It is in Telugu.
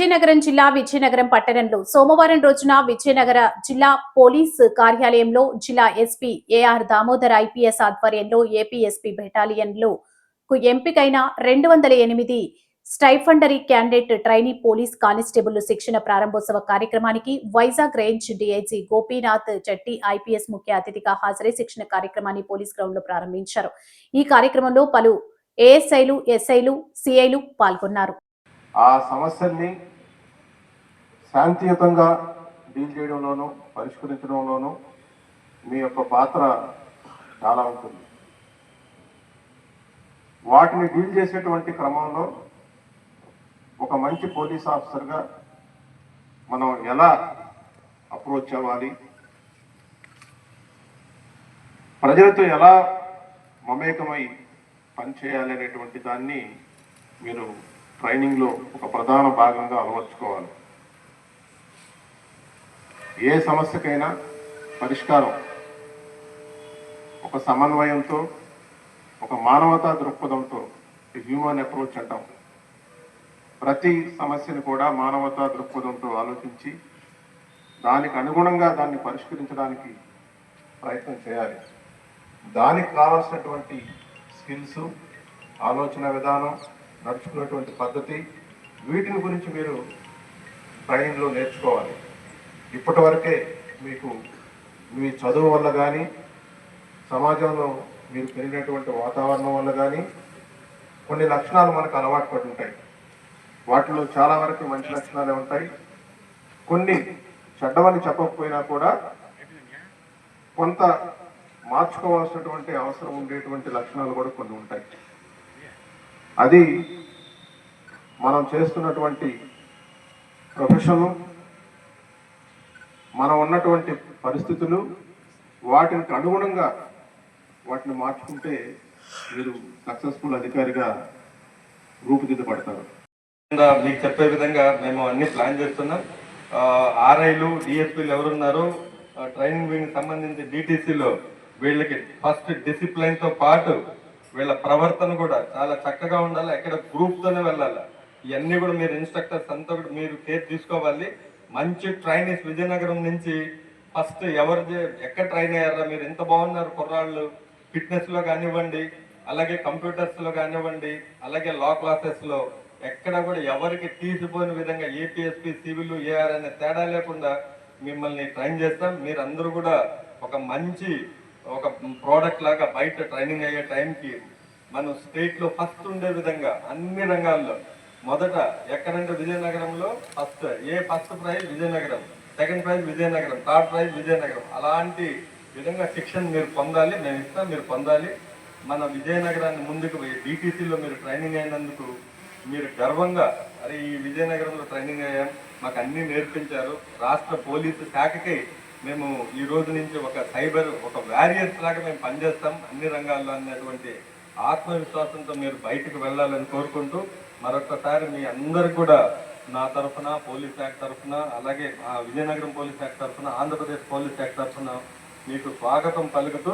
విజయనగరం జిల్లా విజయనగరం పట్టణంలో సోమవారం రోజున విజయనగర జిల్లా పోలీస్ కార్యాలయంలో జిల్లా SP A R Damodar IPS ఆధ్వర్యంలో ఏపీఎస్పీ బెటాలియన్లో కు ఎంపికైన రెండు వందల ఎనిమిది stipendiary candidate trainee police constable శిక్షణ ప్రారంభోత్సవ కార్యక్రమానికి Vizag range DIG Gopinath Chetti IPS ముఖ్య అతిథిగా హాజరై శిక్షణ కార్యక్రమాన్ని పోలీస్ గ్రౌండ్లో ప్రారంభించారు. ఈ కార్యక్రమంలో పలు ఏఎస్ఐలు ఎస్ఐలు సిఐలు పాల్గొన్నారు. ఆ సమస్యల్ని శాంతియుతంగా డీల్ చేయడంలోనూ పరిష్కరించడంలోనూ మీ యొక్క పాత్ర చాలా ఉంటుంది. వాటిని డీల్ చేసేటువంటి క్రమంలో ఒక మంచి పోలీస్ ఆఫీసర్గా మనం ఎలా అప్రోచ్ అవ్వాలి? ప్రజలతో ఎలా మమేకమై పనిచేయాలి అనేటువంటి దాన్ని మీరు ట్రైనింగ్లో ఒక ప్రధాన భాగంగా అలవర్చుకోవాలి. ఏ సమస్యకైనా పరిష్కారం. ఒక సమన్వయంతో ఒక మానవతా దృక్పథంతో హ్యూమన్ అప్రోచ్ అంటాం. ప్రతి సమస్యను కూడా మానవతా దృక్పథంతో ఆలోచించి దానికి అనుగుణంగా దాన్ని పరిష్కరించడానికి ప్రయత్నం చేయాలి. దానికి కావాల్సినటువంటి స్కిల్స్ ఆలోచన విధానం నడుచుకున్నటువంటి పద్ధతి వీటిని గురించి మీరు ట్రైనింగ్లో నేర్చుకోవాలి. ఇప్పటి వరకే మీకు మీ చదువు వల్ల కానీ సమాజంలో మీరు పెరిగినటువంటి వాతావరణం వల్ల కానీ కొన్ని లక్షణాలు మనకు అలవాటు పడి ఉంటాయి. వాటిలో చాలా వరకు మంచి లక్షణాలే ఉంటాయి. కొన్ని చెడ్డవని చెప్పకపోయినా కూడా కొంత మార్చుకోవాల్సినటువంటి అవసరం ఉండేటువంటి లక్షణాలు కూడా కొన్ని ఉంటాయి. అది మనం చేస్తున్నటువంటి ప్రొఫెషను మనం ఉన్నటువంటి పరిస్థితులు వాటికి అనుగుణంగా వాటిని మార్చుకుంటే మీరు సక్సెస్ఫుల్ అధికారిగా రూపుదిద్దపడతారు మీకు చెప్పే విధంగా మేము అన్ని ప్లాన్ చేస్తున్నాం. ఆర్ఐలు డిఎస్పీలు ఎవరున్నారో ట్రైనింగ్ వింగ్ సంబంధించి డిటీసీలో వీళ్ళకి ఫస్ట్ డిసిప్లిన్తో పాటు వీళ్ళ ప్రవర్తన కూడా చాలా చక్కగా ఉండాలి? ఎక్కడ గ్రూప్తోనే వెళ్ళాలి? ఇవన్నీ కూడా మీరు ఇన్స్ట్రక్టర్స్ అంతా కూడా మీరు కేర్ తీసుకోవాలి. మంచి ట్రైన్ విజయనగరం నుంచి ఫస్ట్ ఎవరు ఎక్కడ ట్రైన్ అయ్యారా? మీరు ఎంత బాగున్నారు కుర్రాళ్ళు? ఫిట్నెస్లో కానివ్వండి అలాగే కంప్యూటర్స్లో కానివ్వండి అలాగే లా క్లాసెస్లో ఎక్కడ కూడా ఎవరికి తీసిపోయిన విధంగా ఏపీఎస్పీ సివిల్ ఏఆర్ అనే తేడా లేకుండా మిమ్మల్ని ట్రైన్ చేస్తాం. మీరు అందరూ కూడా ఒక మంచి ఒక ప్రోడక్ట్ లాగా బయట ట్రైనింగ్ అయ్యే టైంకి మనం స్టేట్లో ఫస్ట్ ఉండే విధంగా అన్ని రంగాల్లో మొదట ఎక్కడంటే విజయనగరంలో first A first prize Vizianagaram second prize Vizianagaram third prize Vizianagaram. అలాంటి విధంగా శిక్షణ మీరు పొందాలి మేము ఇస్తాం మీరు పొందాలి. మన విజయనగరాన్ని ముందుకు డిటీసీలో మీరు ట్రైనింగ్ అయినందుకు మీరు గర్వంగా అరే ఈ విజయనగరంలో ట్రైనింగ్ అయ్యాం మాకు అన్నీ నేర్పించారు. రాష్ట్ర పోలీసు శాఖకి మేము ఈ రోజు నుంచి ఒక సైబర్ ఒక వారియర్స్ లాగా మేము పనిచేస్తాం అన్ని రంగాల్లో అన్నటువంటి ఆత్మవిశ్వాసంతో మీరు బయటకు వెళ్ళాలని కోరుకుంటూ మరొకసారి మీ అందరు కూడా నా తరఫున పోలీస్ యాక్ట్ తరఫున అలాగే ఆ విజయనగరం పోలీస్ యాక్ట్ తరఫున ఆంధ్రప్రదేశ్ పోలీస్ యాక్ట్ తరఫున మీకు స్వాగతం పలుకుతూ